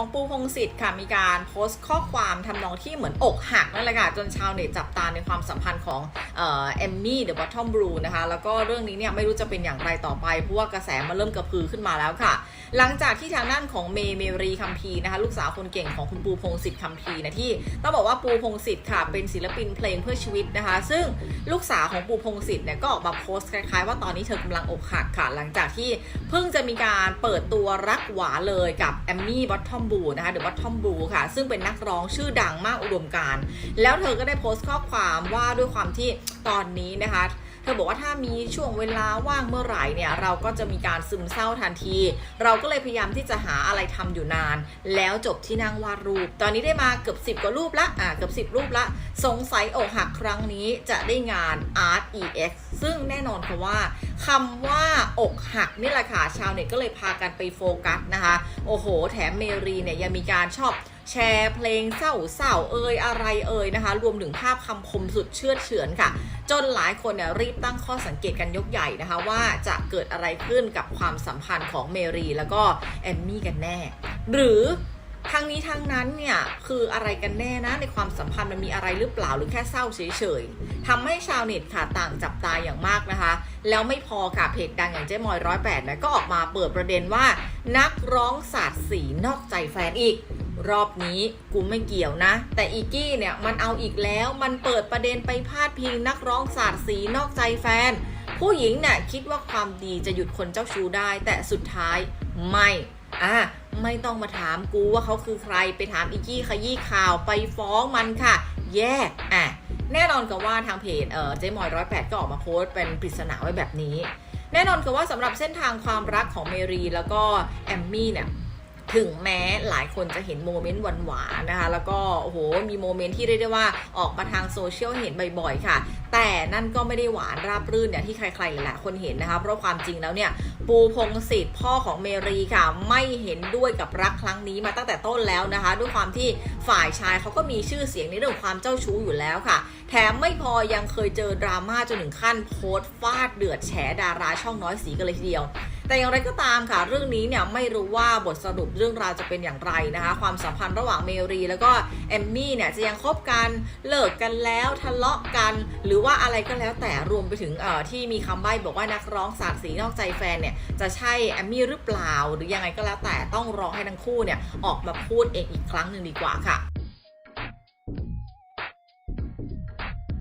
ของปูพงศิษฐ์ค่ะมีการโพสต์ข้อความทำนองที่เหมือนอกหักนั่นแหละค่ะจนชาวเน็ตจับตาในความสัมพันธ์ของเอมมี่เดอะบอททอมบลูนะคะแล้วก็เรื่องนี้เนี่ยไม่รู้จะเป็นอย่างไรต่อไปเพราะว่ากระแสมันเริ่มกระพือขึ้นมาแล้วค่ะ หลังจากที่ทางด้านของเมเมรีคัมพีนะคะลูกสาวคนเก่งของคุณปูพงศิษฐ์คัมพีนะที่ต้องบอกว่าปูพงศิษฐ์ค่ะเป็นศิลปินเพลงเพื่อชีวิตนะคะ ซึ่งลูกสาวของปูพงศิษฐ์เนี่ยก็ออกมาโพสต์คล้ายๆ ว่าตอนนี้เธอกำลังอกหักค่ะ หลังจากที่เพิ่งจะมีการเปิดตัวรักหวานเลยกับแอมมี่บอททอมบูนะคะเดอะบอททอมบูค่ะ ซึ่งเป็นนักร้องชื่อดังมากอุดมการ แล้วเธอก็ได้โพสต์ข้อความว่าด้วยความที่ตอนนี้นะคะเธอบอกว่าถ้ามีช่วงเวลาว่างเมื่อไหร่เนี่ยเราก็จะมีการซึมเศร้าทันที เราก็เลยพยายามที่จะหาอะไรทำอยู่นาน แล้วจบที่นั่งวาดรูป ตอนนี้ได้มาเกือบ 10 กว่ารูปละอ่าเกือบ 10 รูปละ สงสัยอกหักครั้งนี้จะได้งาน Art EX ซึ่งแน่นอนค่ะว่าคำว่าอกหักนี่แหละค่ะชาวเน็ตก็เลยพากันไปโฟกัสนะคะ โอ้โห แถมเมรีเนี่ยยังมีการชอบแชร์เพลงเศร้าๆเอ่ยอะไรเอ่ยนะคะ รวมถึงภาพคำคมสุดเชื่อเฉือนค่ะ จนหลายคนเนี่ยรีบตั้งข้อสังเกตกันยกใหญ่นะคะ ว่าจะเกิดอะไรขึ้นกับความสัมพันธ์ของเมรีแล้วก็แอมมี่กันแน่ หรือ ทั้งนี้ทั้งนั้นเนี่ยคืออะไรกันแน่นะในความสัมพันธ์มันมีอะไรหรือเปล่าหรือแค่เศร้าเฉยๆทำให้ชาวเน็ตค่ะต่างจับตาอย่างมากนะคะ แล้วไม่พอค่ะเพจดังอย่างเจ๊มอยร้อยแปดนะก็ออกมาเปิดประเด็นว่า นักร้องศาสาดสีนอกใจแฟนอีก รอบนี้กูไม่เกี่ยวนะ แต่อีกี้เนี่ยมันเอาอีกแล้วมันเปิดประเด็นไปพาดพิงนักร้องศาสาดสีนอกใจแฟน ผู้หญิงเนี่ยคิดว่าความดีจะหยุดคนเจ้าชู้ได้ แต่สุดท้ายไม่ อะไม่ต้องมาถามกูว่าเขาคือใครไปถามอีกี้ขยี้ข่าวไปฟ้องมันค่ะ แยกอะแน่นอนกับว่าทางเพจเออเจมอยร้อยแปดก็ออกมาโพสต์เป็นปริศนาไว้แบบนี้ แน่นอนกับว่าสำหรับเส้นทางความรักของเมรีแล้วก็แอมมี่เนี่ย ถึงแม้หลายคนจะเห็นโมเมนต์หวานๆนะคะ แล้วก็โอ้โหมีโมเมนต์ที่เรียกได้ว่าออกมาทางโซเชียลเห็นบ่อยๆค่ะ แต่นั่นก็ไม่ได้หวานราบรื่นเนี่ยที่ใครๆหลายๆคนเห็นนะคะ เพราะความจริงแล้วเนี่ยปูพงศิษฐ์พ่อของเมรีค่ะ ไม่เห็นด้วยกับรักครั้งนี้มาตั้งแต่ต้นแล้วนะคะ ด้วยความที่ฝ่ายชายเขาก็มีชื่อเสียงในเรื่องของความเจ้าชู้อยู่แล้วค่ะ แถมไม่พอยังเคยเจอดราม่าจนถึงขั้นโพสต์ฟาดเดือดแฉดาราช่องน้อยสีกันเลยทีเดียว แต่อย่างไรก็ตามค่ะ เรื่องนี้เนี่ยไม่รู้ว่าบทสรุปเรื่องราวจะเป็นอย่างไรนะคะ ความสัมพันธ์ระหว่างเมรี แล้วก็แอมมี่เนี่ยจะยังคบกันเลิกกันแล้วทะเลาะกัน หรือว่าอะไรก็แล้วแต่รวมไปถึงเอ่อที่มีคำใบ้บอกว่านักร้องสาดสีนอกใจแฟนเนี่ยจะใช่แอมมี่หรือเปล่า หรือยังไงก็แล้วแต่ต้องรอให้ทั้งคู่เนี่ยออกมาพูดเองอีกครั้งหนึ่งดีกว่าค่ะ